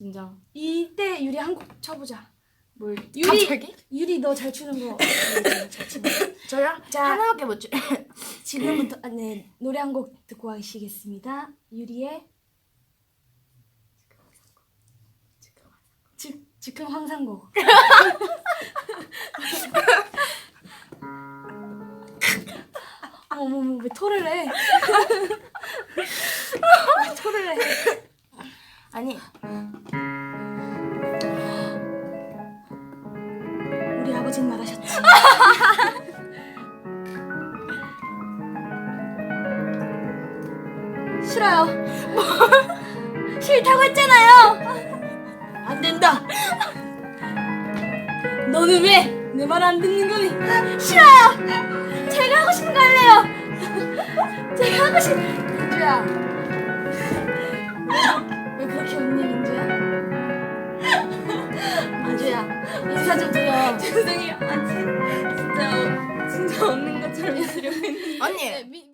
인정. 이때 유리 한 곡 쳐보자. 뭘 유리 갑자기? 유리 너 잘 추는 거. 유리 잘 추는 거. 저요? 자. 하나밖에 못 줄. 지금부터 아, 네 노래 한 곡 듣고 가시겠습니다. 유리의 즉 즉흥 황상곡. 어머머 왜 토를 해? 왜 토를 해? 아니 아버지는 말하셨지. 싫어요. 싫다고 했잖아요. 안 된다. 너는 왜 내 말 안 듣는 거니? 싫어요. 제가 하고 싶은 거 할래요. 제가 하고 싶. 민주야. 왜 그렇게 웃니 민주야? 인사 좀 드려. 죄송해요. 아, 진- 진짜, 진짜 없는 것처럼 해드리고 있는데. 언니 네, 미,